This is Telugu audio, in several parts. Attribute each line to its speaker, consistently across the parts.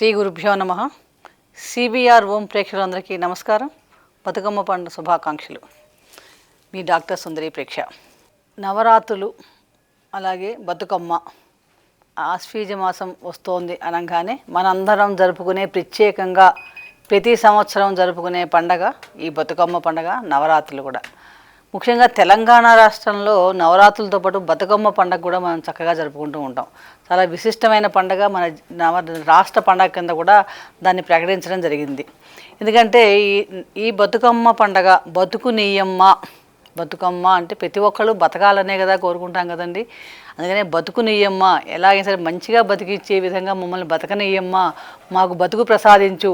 Speaker 1: శ్రీ గురుభ్యో నమ. సిబిఆర్ ఓం ప్రేక్షకులందరికీ నమస్కారం. బతుకమ్మ పండుగ శుభాకాంక్షలు. మీ డాక్టర్ సుందరి ప్రేక్ష. నవరాత్రులు అలాగే బతుకమ్మ ఆశ్వీజ మాసం వస్తోంది అనగానే మనందరం జరుపుకునే ప్రత్యేకంగా ప్రతి సంవత్సరం జరుపుకునే పండగ ఈ బతుకమ్మ పండగ నవరాత్రులు కూడా. ముఖ్యంగా తెలంగాణ రాష్ట్రంలో నవరాత్రులతో పాటు బతుకమ్మ పండగ కూడా మనం చక్కగా జరుపుకుంటూ ఉంటాం. చాలా విశిష్టమైన పండగ మన నవ రాష్ట్ర పండగ కింద కూడా దాన్ని ప్రకటించడం జరిగింది. ఎందుకంటే ఈ ఈ బతుకమ్మ పండగ బతుకు నీయమ్మ బతుకమ్మ అంటే ప్రతి ఒక్కళ్ళు బతకాలనే కదా కోరుకుంటాం కదండి. అందుకనే బతుకు నీయమ్మ ఎలాగైనా సరే మంచిగా బతికిచ్చే విధంగా మమ్మల్ని బతకనీయమ్మ మాకు బతుకు ప్రసాదించు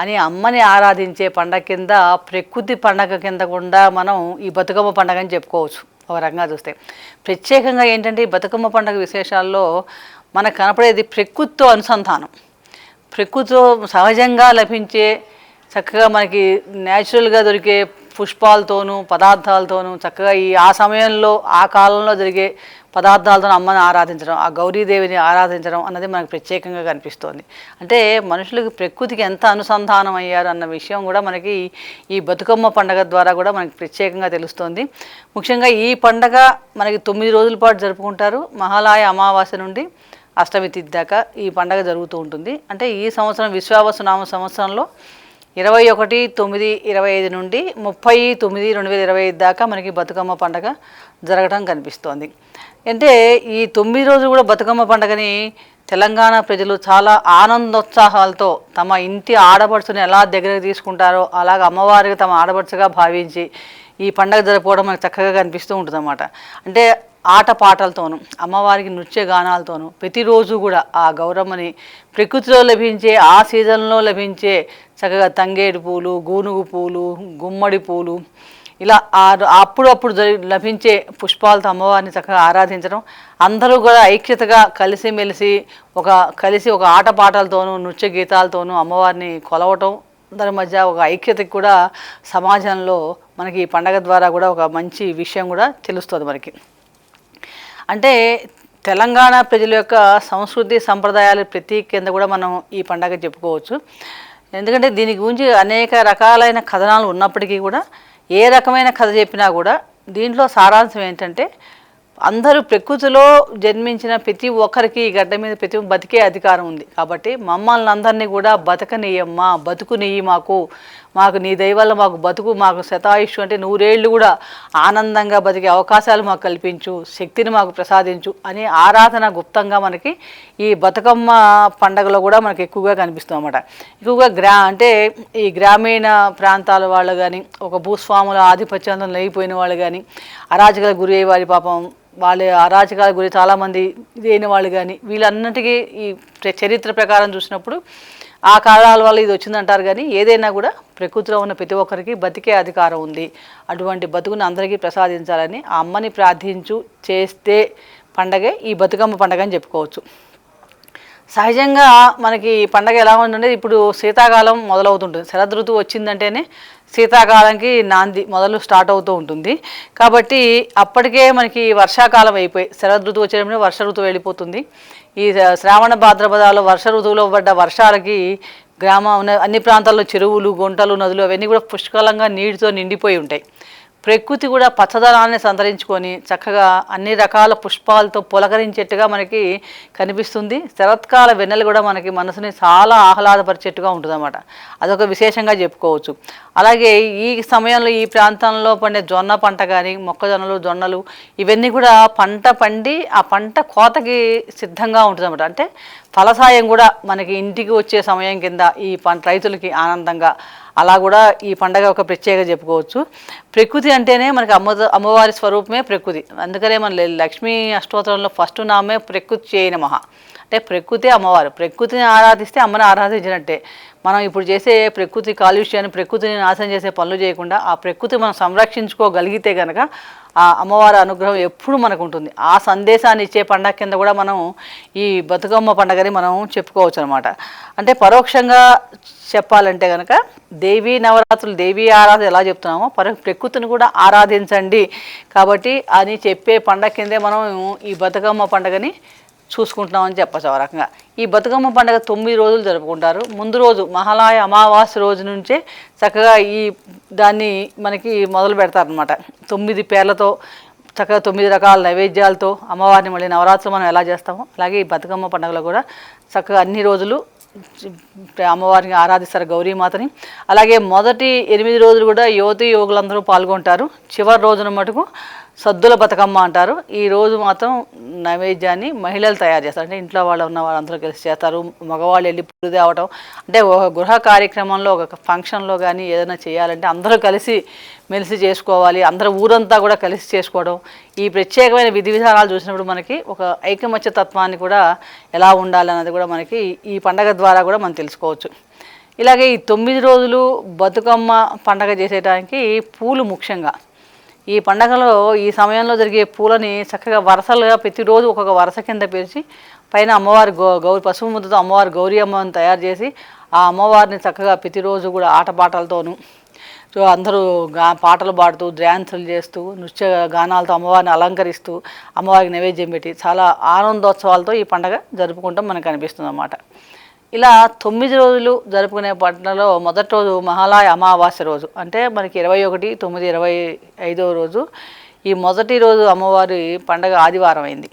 Speaker 1: అని అమ్మని ఆరాధించే పండగ కింద ప్రకృతి పండగ కింద కూడా మనం ఈ బతుకమ్మ పండగ అని చెప్పుకోవచ్చు. ఒక రకంగా చూస్తే. ప్రత్యేకంగా ఏంటంటే ఈ బతుకమ్మ పండగ విశేషాల్లో మనకు కనపడేది ప్రకృతితో అనుసంధానం. ప్రకృతితో సహజంగా లభించే చక్కగా మనకి న్యాచురల్గా దొరికే పుష్పాలతోనూ పదార్థాలతోనూ చక్కగా ఈ ఆ సమయంలో ఆ కాలంలో జరిగే పదార్థాలతో అమ్మని ఆరాధించడం ఆ గౌరీదేవిని ఆరాధించడం అన్నది మనకు ప్రత్యేకంగా కనిపిస్తోంది. అంటే మనుషులకు ప్రకృతికి ఎంత అనుసంధానం అయ్యారు అన్న విషయం కూడా మనకి ఈ బతుకమ్మ పండగ ద్వారా కూడా మనకి ప్రత్యేకంగా తెలుస్తోంది. ముఖ్యంగా ఈ పండగ మనకి తొమ్మిది రోజుల పాటు జరుపుకుంటారు. మహాలయ అమావాస్య నుండి అష్టమి తిథి దాకా ఈ పండగ జరుగుతూ ఉంటుంది. అంటే ఈ సంవత్సరం విశ్వావసునామ సంవత్సరంలో ఇరవై ఒకటి తొమ్మిది ఇరవై ఐదు నుండి ముప్పై తొమ్మిది రెండు వేల ఇరవై ఐదు దాకా మనకి బతుకమ్మ పండగ జరగడం కనిపిస్తోంది. అంటే ఈ తొమ్మిది రోజులు కూడా బతుకమ్మ పండగని తెలంగాణ ప్రజలు చాలా ఆనందోత్సాహాలతో తమ ఇంటి ఆడపడుచుని ఎలా దగ్గరకు తీసుకుంటారో అలాగ అమ్మవారికి తమ ఆడపడుచుగా భావించి ఈ పండగ జరుపుకోవడం మనకు చక్కగా కనిపిస్తూ ఉంటుంది అంటే ఆటపాటలతోనూ అమ్మవారికి నృత్య గానాలతోనూ ప్రతిరోజు కూడా ఆ గౌరమ్మని ప్రకృతిలో లభించే ఆ సీజన్లో లభించే చక్కగా తంగేడు పూలు గూనుగు పూలు గుమ్మడి పూలు ఇలా ఆ- అప్పుడు లభించే పుష్పాలతో అమ్మవారిని చక్కగా ఆరాధించడం అందరూ కూడా ఐక్యతగా కలిసిమెలిసి ఒక కలిసి ఒక ఆటపాటలతోనూ నృత్య గీతాలతోనూ అమ్మవారిని కొలవటం అందరి మధ్య ఒక ఐక్యతకి కూడా సమాజంలో మనకి ఈ పండగ ద్వారా కూడా ఒక మంచి విషయం కూడా తెలుస్తుంది మనకి. అంటే తెలంగాణ ప్రజల యొక్క సంస్కృతి సంప్రదాయాల ప్రతీక కింద కూడా మనం ఈ పండగ చెప్పుకోవచ్చు. ఎందుకంటే దీని గురించి అనేక రకాలైన కథనాలు ఉన్నప్పటికీ కూడా ఏ రకమైన కథ చెప్పినా కూడా దీంట్లో సారాంశం ఏంటంటే అందరూ ప్రకృతిలో జన్మించిన ప్రతి ఒక్కరికి ఈ గడ్డ మీద ప్రతి బతికే అధికారం ఉంది. కాబట్టి మమ్మల్ని అందరినీ కూడా బతకనీయమ్మా బతుకునియ్యి మాకు మాకు నీ దయవల్ల మాకు బతుకు మాకు శతాయుషు అంటే నూరేళ్ళు కూడా ఆనందంగా బతికే అవకాశాలు మాకు కల్పించు శక్తిని మాకు ప్రసాదించు అని ఆరాధన గుప్తంగా మనకి ఈ బతుకమ్మ పండగలో కూడా మనకి ఎక్కువగా కనిపిస్తుంది అన్నమాట. ఎక్కువగా గ్రా అంటే ఈ గ్రామీణ ప్రాంతాల వాళ్ళు కానీ ఒక భూస్వాముల ఆధిపత్యంలో లేయిపోయిన వాళ్ళు కానీ అరాజకాల గురి అయ్యే వారి పాపం వాళ్ళ అరాచకాల గురి చాలామంది ఇదైన వాళ్ళు కానీ వీళ్ళన్నిటికీ ఈ చరిత్ర ప్రకారం చూసినప్పుడు ఆ కాలాల వల్ల ఇది వచ్చిందంటారు కానీ ఏదైనా కూడా ప్రకృతిలో ఉన్న ప్రతి ఒక్కరికి బతికే అధికారం ఉంది. అటువంటి బతుకుని అందరికీ ప్రసాదించాలని ఆ అమ్మని ప్రార్థించు చేస్తే పండగే ఈ బతుకమ్మ పండగ అని చెప్పుకోవచ్చు. సహజంగా మనకి ఈ పండగ ఎలా ఉంటుంటే ఇప్పుడు శీతాకాలం మొదలవుతుంటుంది. శరద్ ఋతువు వచ్చిందంటేనే శీతాకాలంకి నాంది మొదలు స్టార్ట్ అవుతూ ఉంటుంది. కాబట్టి అప్పటికే మనకి వర్షాకాలం అయిపోయి శరద్ ఋతువు వచ్చేటప్పుడు వర్ష ఋతువు వెళ్ళిపోతుంది. ఈ శ్రావణ భాద్రపదాలు వర్ష ఋతువులో పడ్డ వర్షాలకి గ్రామ అన్ని ప్రాంతాల్లో చెరువులు గుంటలు నదులు అవన్నీ కూడా పుష్కలంగా నీటితో నిండిపోయి ఉంటాయి. ప్రకృతి కూడా పచ్చదనాన్ని సంతరించుకొని చక్కగా అన్ని రకాల పుష్పాలతో పులకరించేట్టుగా మనకి కనిపిస్తుంది. శరత్కాల వెన్నెలు కూడా మనకి మనసుని చాలా ఆహ్లాదపరిచేట్టుగా ఉంటుందన్నమాట. అదొక విశేషంగా చెప్పుకోవచ్చు. అలాగే ఈ సమయంలో ఈ ప్రాంతంలో పండే జొన్న పంట కానీ మొక్కజొన్నలు జొన్నలు ఇవన్నీ కూడా పంట పండి ఆ పంట కోతకి సిద్ధంగా ఉంటుందన్నమాట. అంటే ఫలసాయం కూడా మనకి ఇంటికి వచ్చే సమయం కింద ఈ పంట రైతులకి ఆనందంగా అలా కూడా ఈ పండగ ఒక ప్రత్యేకత చెప్పుకోవచ్చు. ప్రకృతి అంటేనే మనకి అమ్మ అమ్మవారి స్వరూపమే ప్రకృతి. అందుకనే మన లక్ష్మీ అష్టోత్తరంలో ఫస్ట్ నామే ప్రకృతి చేయన మహా అంటే ప్రకృతి అమ్మవారు. ప్రకృతిని ఆరాధిస్తే అమ్మని ఆరాధించినట్టే. మనం ఇప్పుడు చేసే ప్రకృతి కాలుష్యాన్ని ప్రకృతిని నాశనం చేసే పనులు చేయకుండా ఆ ప్రకృతి మనం సంరక్షించుకోగలిగితే కనుక ఆ అమ్మవారి అనుగ్రహం ఎప్పుడు మనకు ఉంటుంది ఆ సందేశాన్ని ఇచ్చే పండగ కింద కూడా మనం ఈ బతుకమ్మ పండగని మనం చెప్పుకోవచ్చు అనమాట అంటే పరోక్షంగా చెప్పాలంటే కనుక దేవీ నవరాత్రులు దేవీ ఆరాధన ఎలా చెప్తున్నామో పర ప్రకృతిని కూడా ఆరాధించండి. కాబట్టి అని చెప్పే పండగ కిందే మనం ఈ బతుకమ్మ పండగని చూసుకుంటున్నామని చెప్పచ్చు ఆ రకంగా. ఈ బతుకమ్మ పండుగ తొమ్మిది రోజులు జరుపుకుంటారు. ముందు రోజు మహాలయ అమావాస్య రోజు నుంచే చక్కగా ఈ దాన్ని మనకి మొదలు పెడతారనమాట తొమ్మిది పేర్లతో చక్కగా తొమ్మిది రకాల నైవేద్యాలతో అమ్మవారిని మళ్ళీ నవరాత్రులు మనం ఎలా చేస్తామో అలాగే ఈ బతుకమ్మ పండుగలో కూడా చక్కగా అన్ని రోజులు అమ్మవారిని ఆరాధిస్తారు గౌరీమాతని. అలాగే మొదటి ఎనిమిది రోజులు కూడా యువతి యువకులందరూ పాల్గొంటారు. చివరి రోజున మటుకు సద్దుల బతుకమ్మ అంటారు. ఈ రోజు మాత్రం నైవేద్యాన్ని మహిళలు తయారు చేస్తారు. అంటే ఇంట్లో వాళ్ళు ఉన్న వాళ్ళందరూ కలిసి చేస్తారు. మగవాళ్ళు వెళ్ళి పూలు తేవటం. అంటే ఒక గృహ కార్యక్రమంలో ఒక ఫంక్షన్లో కానీ ఏదైనా చేయాలంటే అందరూ కలిసి మెలిసి చేసుకోవాలి. అందరూ ఊరంతా కూడా కలిసి చేసుకోవడం. ఈ ప్రత్యేకమైన విధి విధానాలు చూసినప్పుడు మనకి ఒక ఐకమత్య తత్వాన్ని కూడా ఎలా ఉండాలన్నది కూడా మనకి ఈ పండగ ద్వారా కూడా మనం తెలుసుకోవచ్చు. ఇలాగే ఈ తొమ్మిది రోజులు బతుకమ్మ పండగ చేసేటానికి పూలు ముఖ్యంగా ఈ పండగలో ఈ సమయంలో జరిగే పూలని చక్కగా వరసలుగా ప్రతిరోజు ఒక్కొక్క వరస కింద పేర్చి పైన అమ్మవారి గౌ గౌరి పసుపు ముద్దతో అమ్మవారి గౌరీ అమ్మని తయారు చేసి ఆ అమ్మవారిని చక్కగా ప్రతిరోజు కూడా ఆటపాటలతోనూ అందరూ గా పాటలు పాడుతూ డ్యాన్సులు చేస్తూ నృత్య గానాలతో అమ్మవారిని అలంకరిస్తూ అమ్మవారికి నైవేద్యం పెట్టి చాలా ఆనందోత్సవాలతో ఈ పండగ జరుపుకుంటాం మనకు అనిపిస్తుంది అన్నమాట ఇలా తొమ్మిది రోజులు జరుపుకునే పట్టణంలో మొదటి రోజు మహాలయ అమావాస్య రోజు. అంటే మనకి ఇరవై ఒకటి తొమ్మిది ఇరవై ఐదవ రోజు. ఈ మొదటి రోజు అమ్మవారి పండగ ఆదివారం అయింది.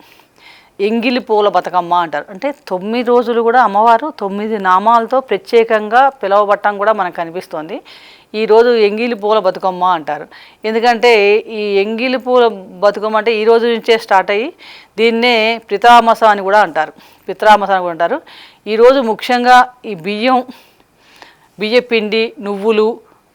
Speaker 1: ఎంగిలి పూల బతుకమ్మ అంటారు. అంటే తొమ్మిది రోజులు కూడా అమ్మవారు తొమ్మిది నామాలతో ప్రత్యేకంగా పిలవబట్టం కూడా మనకు కనిపిస్తోంది. ఈరోజు ఎంగిలి పూల బతుకమ్మ అంటారు. ఎందుకంటే ఈ ఎంగిలి పూల బతుకమ్మ అంటే ఈ రోజు నుంచే స్టార్ట్ అయ్యి దీన్నే పితామస అని కూడా అంటారు. పిత్రామస అని కూడా అంటారు. ఈరోజు ముఖ్యంగా ఈ బియ్యం బియ్య పిండి నువ్వులు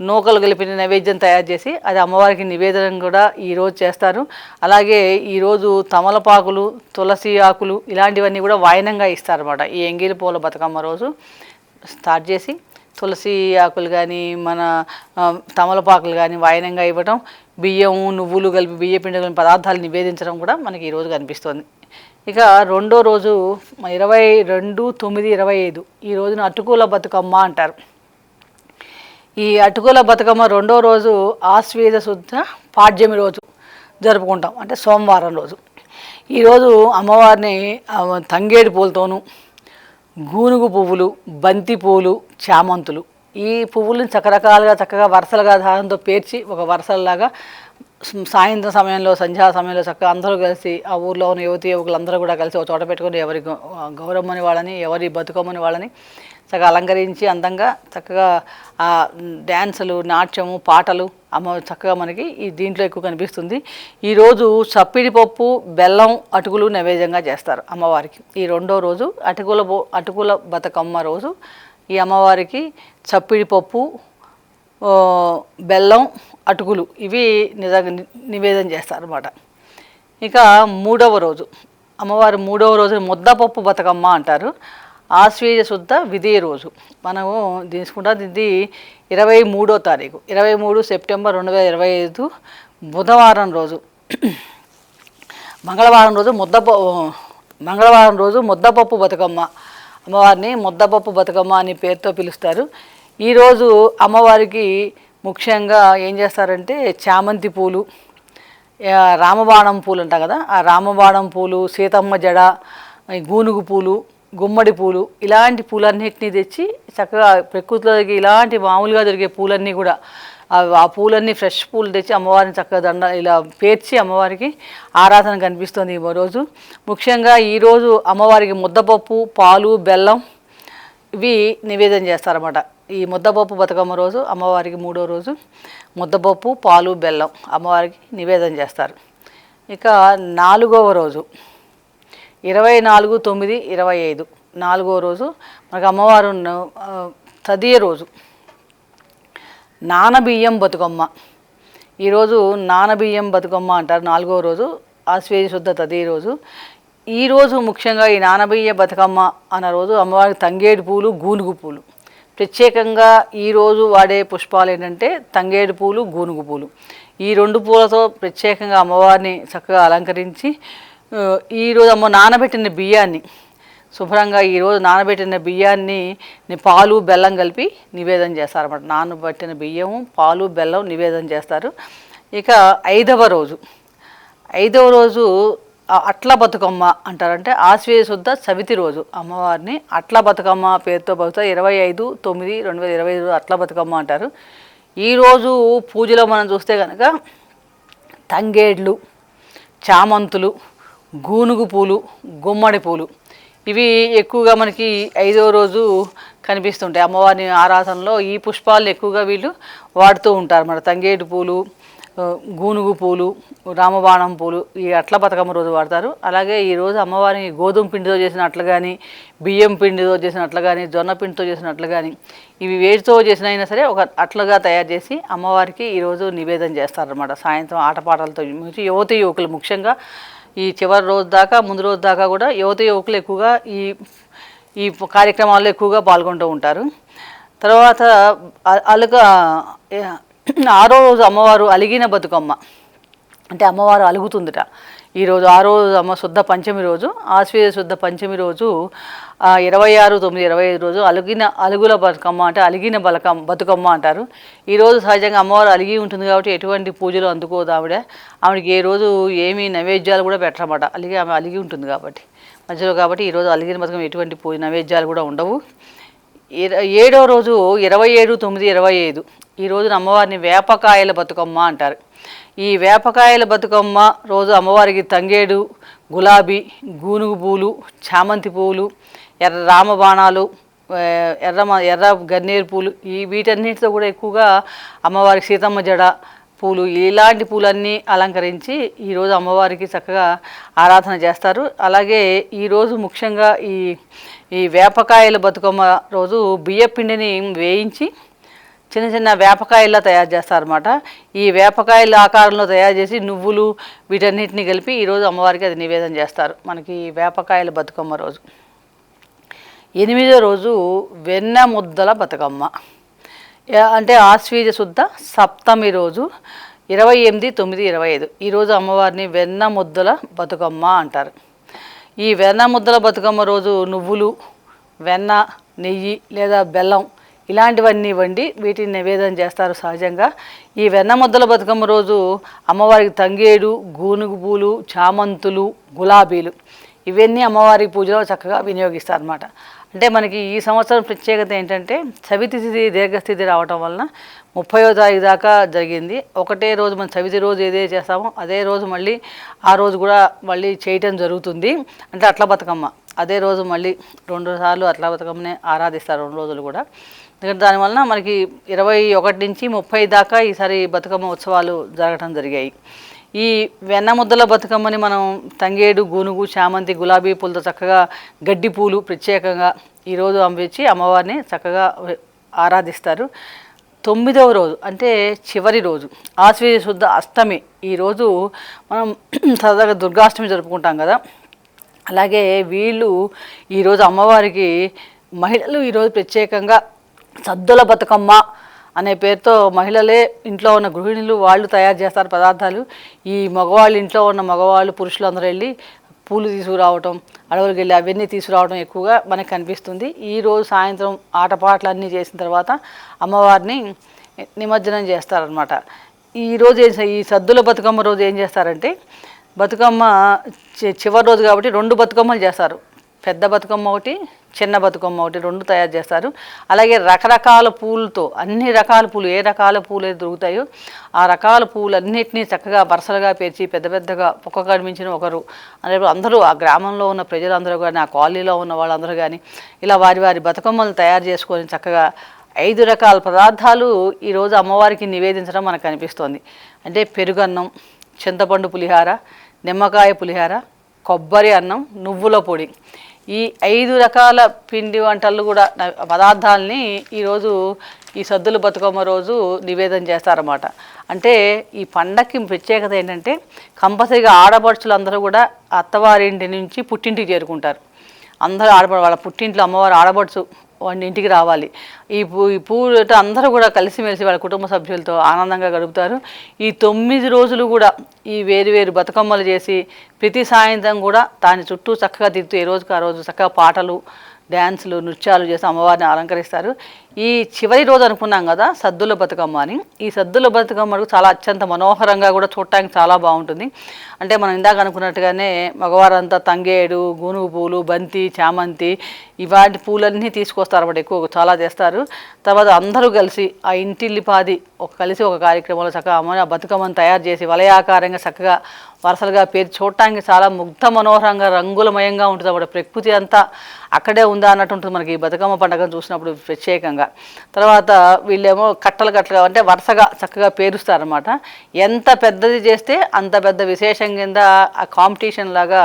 Speaker 1: నూకలు కలిపిన నైవేద్యం తయారు చేసి అది అమ్మవారికి నివేదన కూడా ఈరోజు చేస్తారు. అలాగే ఈరోజు తమలపాకులు తులసి ఆకులు ఇలాంటివన్నీ కూడా వాయనంగా ఇస్తారన్నమాట. ఈ ఎంగిలి పూల బతుకమ్మ రోజు స్టార్ట్ చేసి తులసి ఆకులు కానీ మన తమలపాకులు కానీ వాయనంగా ఇవ్వటం బియ్యం నువ్వులు కలిపి బియ్య పిండి కలిపి పదార్థాలు నివేదించడం కూడా మనకి ఈరోజు కనిపిస్తుంది ఇక రెండో రోజు ఇరవై రెండు తొమ్మిది ఇరవై ఐదు ఈ రోజున అటుకుల బతుకమ్మ అంటారు. ఈ అటుకుల బతుకమ్మ రెండో రోజు ఆశ్వేద శుద్ధ పాడ్యమి రోజు జరుపుకుంటాం. అంటే సోమవారం రోజు. ఈరోజు అమ్మవారిని తంగేడు పూలతోనూ గూనుగు పువ్వులు బంతి పువ్వులు చామంతులు. ఈ పువ్వులను చకరకాలుగా చక్కగా వరుసలుగా దారంతో పేర్చి ఒక వరుసలాగా సాయంత్రం సమయంలో సంధ్యా సమయంలో చక్కగా అందరూ కలిసి ఆ ఊర్లో ఉన్న యువతి యువకులు అందరూ కూడా కలిసి ఒక చోట పెట్టుకుని ఎవరి గౌరవమని వాళ్ళని ఎవరి బతుకమ్మని వాళ్ళని చక్కగా అలంకరించి అందంగా చక్కగా ఆ డ్యాన్సులు నాట్యము పాటలు అమ్మ చక్కగా మనకి ఈ దీంట్లో ఎక్కువ కనిపిస్తుంది. ఈరోజు చప్పిడి పప్పు బెల్లం అటుకులు నైవేద్యంగా చేస్తారు అమ్మవారికి. ఈ రెండో రోజు అటుకుల అటుకుల బతుకమ్మ రోజు ఈ అమ్మవారికి చప్పిడి పప్పు బెల్లం అటుకులు ఇవి నిజంగా నివేదన చేస్తారు అన్నమాట ఇక మూడవ రోజు. అమ్మవారి మూడవ రోజు ముద్దపప్పు బతుకమ్మ అంటారు. ఆశ్వేజ శుద్ధ విదే రోజు. మనము తీసుకుంటాం ఇది ఇరవై మూడో తారీఖు. ఇరవై మూడు సెప్టెంబర్ రెండు వేల ఇరవై ఐదు బుధవారం రోజు. మంగళవారం రోజు ముద్దప మంగళవారం రోజు ముద్దపప్పు బతుకమ్మ. అమ్మవారిని ముద్దపప్పు బతుకమ్మ అనే పేరుతో పిలుస్తారు. ఈరోజు అమ్మవారికి ముఖ్యంగా ఏం చేస్తారంటే చామంతి పూలు రామబాణం పూలు అంటాం కదా ఆ రామబాణం పూలు సీతమ్మ జడ గూనుగు పూలు గుమ్మడి పూలు ఇలాంటి పూలన్నిటినీ తెచ్చి చక్కగా ప్రకృతిలో దొరికే ఇలాంటి మామూలుగా దొరికే పూలన్నీ కూడా ఆ- ఆ పూలన్నీ ఫ్రెష్ పూలు తెచ్చి అమ్మవారిని చక్కగా దండ ఇలా పేర్చి అమ్మవారికి ఆరాధన కనిపిస్తుంది ఈ రోజు. ముఖ్యంగా ఈరోజు అమ్మవారికి ముద్దపప్పు పాలు బెల్లం ఇవి నివేదన చేస్తారన్నమాట. ఈ ముద్దపప్పు బతుకమ్మ రోజు అమ్మవారికి మూడో రోజు ముద్దపప్పు పాలు బెల్లం అమ్మవారికి నివేదన చేస్తారు. ఇక నాలుగవ రోజు. ఇరవై నాలుగు తొమ్మిది ఇరవై ఐదు. నాలుగో రోజు. మనకు అమ్మవారు తదియ రోజు. నానబియ్యం బతుకమ్మ. ఈరోజు నానబియ్యం బతుకమ్మ అంటారు. నాలుగో రోజు. ఆశ్వేజ శుద్ధ తదియ రోజు. ఈ రోజు ముఖ్యంగా ఈ నానబియ్య బతుకమ్మ అన్న రోజు అమ్మవారికి తంగేడు పూలు గూనుగు పూలు. ప్రత్యేకంగా ఈరోజు వాడే పుష్పాలు ఏంటంటే తంగేడు పూలు గూనుగు పూలు. ఈ రెండు పూలతో ప్రత్యేకంగా అమ్మవారిని చక్కగా అలంకరించి ఈరోజు అమ్మ నానబెట్టిన బియ్యాన్ని శుభ్రంగా ఈరోజు నానబెట్టిన బియ్యాన్ని పాలు బెల్లం కలిపి నివేదన చేస్తారన్నమాట. నానబెట్టిన బియ్యము పాలు బెల్లం నివేదన చేస్తారు. ఇక ఐదవ రోజు. ఐదవ రోజు అట్ల బతుకమ్మ అంటారంటే ఆశ్వేయ శుద్ధ సవితి రోజు. అమ్మవారిని అట్ల బతుకమ్మ పేరుతో బతుకుతా ఇరవై ఐదు తొమ్మిది రెండు వేల ఇరవై ఐదు అట్ల బతుకమ్మ అంటారు. ఈరోజు పూజలో మనం చూస్తే కనుక తంగేడ్లు చామంతులు గూనుగు పూలు గుమ్మడి పూలు. ఇవి ఎక్కువగా మనకి ఐదో రోజు కనిపిస్తుంటాయి. అమ్మవారిని ఆరాధనలో ఈ పుష్పాలు ఎక్కువగా వీళ్ళు వాడుతూ ఉంటారు. మన తంగేడు పూలు గూనుగు పూలు రామబాణం పూలు ఈ అట్ల బతుకమ్మ రోజు వాడతారు. అలాగే ఈరోజు అమ్మవారిని గోధుమ పిండితో చేసినట్లు కానీ బియ్యం పిండితో చేసినట్లు కానీ జొన్న పిండితో చేసిన కానీ ఇవి వేటితో చేసిన అయినా సరే ఒక అట్లుగా తయారు చేసి అమ్మవారికి ఈరోజు నివేదన చేస్తారన్నమాట. సాయంత్రం ఆటపాటలతో యువతి యువకులు ముఖ్యంగా ఈ చివరి రోజు దాకా ముందు రోజు దాకా కూడా యువత యువకులు ఎక్కువగా ఈ ఈ కార్యక్రమాల్లో ఎక్కువగా పాల్గొంటూ ఉంటారు. తర్వాత అ- అలుగ ఆరో రోజు అమ్మవారు అలిగిన బతుకమ్మ. అంటే అమ్మవారు అలుగుతుందిట. ఈరోజు ఆ రోజు అమ్మ శుద్ధ పంచమి రోజు ఆశ్వేయ శుద్ధ పంచమి రోజు ఇరవై ఆరు తొమ్మిది ఇరవై ఐదు రోజు అలిగిన అలుగుల బతుకమ్మ అంటే అలిగిన బలకం బతుకమ్మ అంటారు. ఈరోజు సహజంగా అమ్మవారు అలిగి ఉంటుంది కాబట్టి ఎటువంటి పూజలు అందుకోదు ఆవిడ. ఆవిడకి ఏ రోజు ఏమీ నైవేద్యాలు కూడా పెట్టమాట అలిగి ఆమె అలిగి ఉంటుంది కాబట్టి. మధ్యలో కాబట్టి ఈరోజు అలిగిన బతుకమ్మ ఎటువంటి పూజ నైవేద్యాలు కూడా ఉండవు. ఇర- ఏడో రోజు ఇరవై ఏడు తొమ్మిది ఇరవై ఐదు. ఈ రోజున అమ్మవారిని వేపకాయల బతుకమ్మ అంటారు. ఈ వేపకాయల బతుకమ్మ రోజు అమ్మవారికి తంగేడు గులాబీ గూనుగు పూలు చామంతి పూలు ఎర్ర రామబాణాలు ఎర్ర ఎర్ర గన్నేరు పూలు ఈ వీటన్నిటితో కూడా ఎక్కువగా అమ్మవారికి సీతమ్మ జడ పూలు ఇలాంటి పూలన్నీ అలంకరించి ఈరోజు అమ్మవారికి చక్కగా ఆరాధన చేస్తారు. అలాగే ఈరోజు ముఖ్యంగా ఈ ఈ వేపకాయల బతుకమ్మ రోజు బియ్యపిండిని వేయించి చిన్న చిన్న వేపకాయల్లా తయారు చేస్తారన్నమాట. ఈ వేపకాయల ఆకారంలో తయారు చేసి నువ్వులు వీటన్నిటిని కలిపి ఈరోజు అమ్మవారికి అది నివేదన చేస్తారు. మనకి ఈ వేపకాయల బతుకమ్మ రోజు. ఎనిమిదో రోజు వెన్న ముద్దల బతుకమ్మ. అంటే ఆశ్వీజ శుద్ధ సప్తమి రోజు ఇరవై ఎనిమిది తొమ్మిది ఇరవై ఐదు. ఈరోజు అమ్మవారిని వెన్న ముద్దల బతుకమ్మ అంటారు. ఈ వెన్న ముద్దల బతుకమ్మ రోజు నువ్వులు వెన్న నెయ్యి లేదా బెల్లం ఇలాంటివన్నీ వండి వీటిని నివేదన చేస్తారు సహజంగా. ఈ వెన్న ముద్దల బతుకమ్మ రోజు అమ్మవారికి తంగేడు గూనుగు పూలు చామంతులు గులాబీలు ఇవన్నీ అమ్మవారి పూజలో చక్కగా వినియోగిస్తారు అంటే మనకి ఈ సంవత్సరం ప్రత్యేకత ఏంటంటే చవితి స్థితి దీర్ఘస్థితి రావటం వలన ముప్పయో తారీఖు దాకా జరిగింది. ఒకటే రోజు మనం చవితి రోజు ఏదే చేస్తామో అదే రోజు మళ్ళీ ఆ రోజు కూడా మళ్ళీ చేయటం జరుగుతుంది. అంటే అట్ల బతుకమ్మ. అదే రోజు మళ్ళీ రెండు సార్లు అట్ల బతుకమ్మనే ఆరాధిస్తారు రెండు రోజులు కూడా. ఎందుకంటే దానివలన మనకి ఇరవై ఒకటి నుంచి ముప్పై దాకా ఈసారి బతుకమ్మ ఉత్సవాలు జరగటం జరిగాయి. ఈ వెన్న ముద్దల బతుకమ్మని మనం తంగేడు గూనుగు చామంతి గులాబీ పూలతో చక్కగా గడ్డి పూలు ప్రత్యేకంగా ఈరోజు అమ్మించి అమ్మవారిని చక్కగా ఆరాధిస్తారు. తొమ్మిదవ రోజు అంటే చివరి రోజు ఆశ్వీజ శుద్ధ అష్టమి. ఈరోజు మనం సరదాగా దుర్గాష్టమి జరుపుకుంటాం కదా. అలాగే వీళ్ళు ఈరోజు అమ్మవారికి మహిళలు ఈరోజు ప్రత్యేకంగా సద్దుల బతుకమ్మ అనే పేరుతో మహిళలే ఇంట్లో ఉన్న గృహిణులు వాళ్ళు తయారు చేస్తారు పదార్థాలు. ఈ మగవాళ్ళు ఇంట్లో ఉన్న మగవాళ్ళు పురుషులు అందరూ వెళ్ళి పూలు తీసుకురావటం అడవులకు వెళ్ళి అవన్నీ తీసుకురావడం ఎక్కువగా మనకు కనిపిస్తుంది. ఈరోజు సాయంత్రం ఆటపాటలు అన్నీ చేసిన తర్వాత అమ్మవారిని నిమజ్జనం చేస్తారనమాట ఈ రోజు ఏం ఈ సద్దుల బతుకమ్మ రోజు ఏం చేస్తారంటే బతుకమ్మ చి- చివరి రోజు కాబట్టి రెండు బతుకమ్మలు చేస్తారు. పెద్ద బతుకమ్మ ఒకటి చిన్న బతుకమ్మ ఒకటి రెండు తయారు చేస్తారు. అలాగే రకరకాల పూలతో అన్ని రకాల పూలు ఏ రకాల పూలు అయితే దొరుకుతాయో ఆ రకాల పూలన్నిటినీ చక్కగా వరుసలుగా పేర్చి పెద్ద పెద్దగా ఒక్కొక్కరి మించిన ఒకరు. అనే అందరూ ఆ గ్రామంలో ఉన్న ప్రజలందరూ కానీ ఆ కాలనీలో ఉన్న వాళ్ళందరూ కానీ ఇలా వారి వారి బతుకమ్మలు తయారు చేసుకొని చక్కగా ఐదు రకాల పదార్థాలు ఈరోజు అమ్మవారికి నివేదించడం మనకు కనిపిస్తోంది అంటే పెరుగన్నం చింతపండు పులిహార నిమ్మకాయ పులిహార కొబ్బరి అన్నం నువ్వుల పొడి. ఈ ఐదు రకాల పిండి వంటలు కూడా పదార్థాలని ఈరోజు ఈ సద్దుల బతుకమ్మ రోజు నివేదన చేస్తారన్నమాట. అంటే ఈ పండక్కి ప్రత్యేకత ఏంటంటే కంపల్సరీగా ఆడపడుచులు అందరూ కూడా అత్తవారింటి నుంచి పుట్టింటికి చేరుకుంటారు. అందరూ ఆడపడ వాళ్ళ పుట్టింట్లో అమ్మవారు ఆడపడుచు వాడిని ఇంటికి రావాలి. ఈ పూ ఈ పూట అందరూ కూడా కలిసిమెలిసి వాళ్ళ కుటుంబ సభ్యులతో ఆనందంగా గడుపుతారు. ఈ తొమ్మిది రోజులు కూడా ఈ వేరు వేరు బతుకమ్మలు చేసి ప్రతి సాయంత్రం కూడా దాని చుట్టూ చక్కగా తిరుగుతూ ఏ రోజుకి ఆ రోజు చక్కగా పాటలు డ్యాన్సులు నృత్యాలు చేసి అమ్మవారిని అలంకరిస్తారు. ఈ చివరి రోజు అనుకున్నాం కదా సద్దుల బతుకమ్మ అని. ఈ సద్దుల బతుకమ్మకు చాలా అత్యంత మనోహరంగా కూడా చూడటానికి చాలా బాగుంటుంది. అంటే మనం ఇందాక అనుకున్నట్టుగానే మగవారంతా తంగేడు గూనుగు పూలు బంతి చామంతి ఇవాటి పూలన్నీ తీసుకొస్తారు అన్నమాట ఎక్కువ చాలా చేస్తారు. తర్వాత అందరూ కలిసి ఆ ఇంటిల్లిపాది ఒక కలిసి ఒక కార్యక్రమంలో చక్కగా అమ్మ ఆ బతుకమ్మను తయారు చేసి వలయాకారంగా చక్కగా వరుసలుగా పేరు చూడటానికి చాలా ముగ్ధ మనోహరంగా రంగులమయంగా ఉంటుంది అన్నమాట ప్రకృతి అంతా అక్కడే ఉందా అన్నట్టు ఉంటుంది మనకి ఈ బతుకమ్మ పండుగను చూసినప్పుడు ప్రత్యేకంగా. తర్వాత వీళ్ళేమో కట్టలు కట్టలు అంటే వరుసగా చక్కగా పేరుస్తారనమాట ఎంత పెద్దది చేస్తే అంత పెద్ద విశేషం కింద ఆ కాంపిటీషన్ లాగా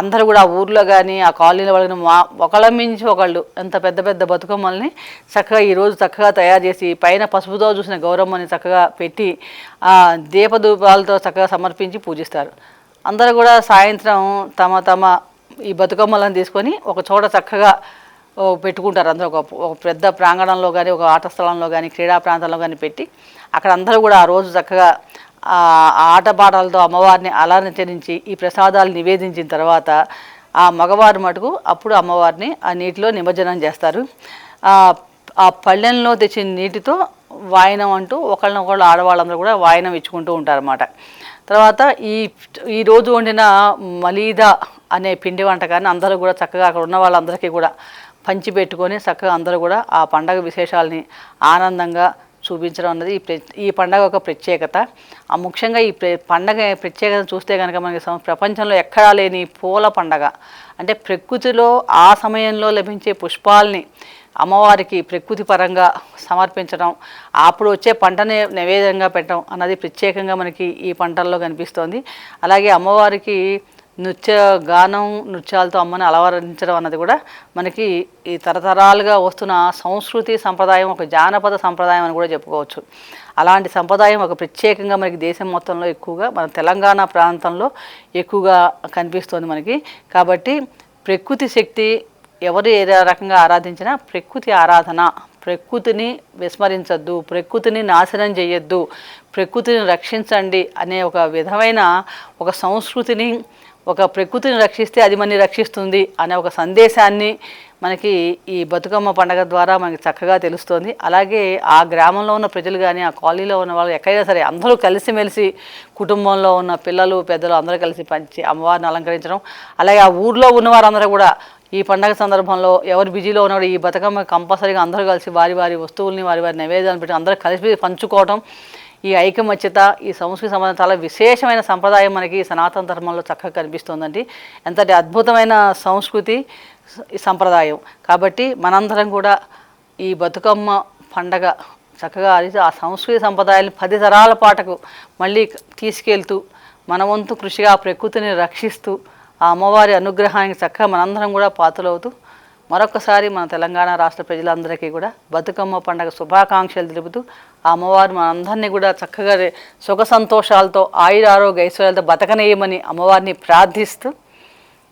Speaker 1: అందరూ కూడా ఆ ఊర్లో కానీ ఆ కాలనీలో వాళ్ళని మా ఒకళ్ళ మించి ఒకళ్ళు ఎంత పెద్ద పెద్ద బతుకమ్మల్ని చక్కగా ఈరోజు చక్కగా తయారు చేసి పైన పసుపుతో చూసిన గౌరమ్మని చక్కగా పెట్టి ఆ దీపధూపాలతో చక్కగా సమర్పించి పూజిస్తారు. అందరూ కూడా సాయంత్రం తమ తమ ఈ బతుకమ్మలను తీసుకొని ఒక చోట చక్కగా పెట్టుకుంటారు అందరూ. ఒక ఒక పెద్ద ప్రాంగణంలో కానీ ఒక ఆట స్థలంలో కానీ క్రీడా ప్రాంతంలో కానీ పెట్టి అక్కడ అందరూ కూడా ఆ రోజు చక్కగా ఆట ఆటపాటలతో అమ్మవారిని అలంకరించి ఈ ప్రసాదాలు నివేదించిన తర్వాత ఆ మగవారు మటుకు అప్పుడు అమ్మవారిని ఆ నీటిలో నిమజ్జనం చేస్తారు. ఆ పళ్ళెంలో తెచ్చిన నీటితో వాయనం అంటూ ఒకళ్ళనొకళ్ళు ఆడవాళ్ళందరూ కూడా వాయనం ఇచ్చుకుంటూ ఉంటారన్నమాట. తర్వాత ఈ ఈరోజు వండిన మలీదా అనే పిండి వంటకాన్ని అందరూ కూడా చక్కగా అక్కడ ఉన్న వాళ్ళందరికీ కూడా పంచి పెట్టుకొని చక్కగా అందరూ కూడా ఆ పండగ విశేషాలని ఆనందంగా చూపించడం అన్నది ఈ ఈ పండగ ఒక ప్రత్యేకత. ఆ ముఖ్యంగా ఈ పండగ ప్రత్యేకత చూస్తే కనుక మనకి ప్రపంచంలో ఎక్కడా లేని పూల పండగ. అంటే ప్రకృతిలో ఆ సమయంలో లభించే పుష్పాల్ని అమ్మవారికి ప్రకృతి పరంగా సమర్పించడం అప్పుడు వచ్చే పంటని నైవేద్యంగా పెట్టడం అన్నది ప్రత్యేకంగా మనకి ఈ పంటల్లో కనిపిస్తోంది. అలాగే అమ్మవారికి నృత్య గానం నృత్యాలతో అమ్మని అలవరించడం అన్నది కూడా మనకి ఈ తరతరాలుగా వస్తున్న సంస్కృతి సంప్రదాయం ఒక జానపద సంప్రదాయం అని కూడా చెప్పుకోవచ్చు. అలాంటి సంప్రదాయం ఒక ప్రత్యేకంగా మనకి దేశం మొత్తంలో ఎక్కువగా మన తెలంగాణ ప్రాంతంలో ఎక్కువగా కనిపిస్తోంది మనకి. కాబట్టి ప్రకృతి శక్తి ఎవరు ఏ రకంగా ఆరాధించినా ప్రకృతి ఆరాధన ప్రకృతిని విస్మరించద్దు ప్రకృతిని నాశనం చేయొద్దు ప్రకృతిని రక్షించండి అనే ఒక విధమైన ఒక సంస్కృతిని ఒక ప్రకృతిని రక్షిస్తే అది మనని రక్షిస్తుంది అనే ఒక సందేశాన్ని మనకి ఈ బతుకమ్మ పండగ ద్వారా మనకి చక్కగా తెలుస్తుంది. అలాగే ఆ గ్రామంలో ఉన్న ప్రజలు కానీ ఆ కాలనీలో ఉన్న వాళ్ళు ఎక్కడైనా సరే అందరూ కలిసిమెలిసి కుటుంబంలో ఉన్న పిల్లలు పెద్దలు అందరూ కలిసి పంచి అమ్మవారిని అలంకరించడం. అలాగే ఆ ఊర్లో ఉన్న వారందరూ కూడా ఈ పండగ సందర్భంలో ఎవరు బిజీలో ఉన్నారో ఈ బతుకమ్మ కంపల్సరీగా అందరూ కలిసి వారి వారి వస్తువుల్ని వారి వారి నైవేద్యాలను పెట్టి అందరూ కలిసి పంచుకోవడం ఈ ఐకమత్యత ఈ సంస్కృతి సంబంధం చాలా విశేషమైన సంప్రదాయం మనకి సనాతన ధర్మంలో చక్కగా కనిపిస్తుందండి. ఎంతటి అద్భుతమైన సంస్కృతి సంప్రదాయం. కాబట్టి మనందరం కూడా ఈ బతుకమ్మ పండగ చక్కగా అది ఆ సంస్కృతి సంప్రదాయాన్ని పది తరాల పాటకు మళ్ళీ తీసుకెళ్తూ మన వంతు కృషిగా ఆ ప్రకృతిని రక్షిస్తూ ఆ అమ్మవారి అనుగ్రహానికి చక్కగా మనందరం కూడా పాత్రలవుతూ మరొకసారి మన తెలంగాణ రాష్ట్ర ప్రజలందరికీ కూడా బతుకమ్మ పండగ శుభాకాంక్షలు తెలుపుతూ ఆ అమ్మవారు మనందరినీ కూడా చక్కగా సుఖ సంతోషాలతో ఆయురారోగ్య ఐశ్వర్యాలతో బతకనేయమని అమ్మవారిని ప్రార్థిస్తూ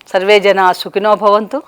Speaker 1: సర్వే జన సుఖినో భవంతు.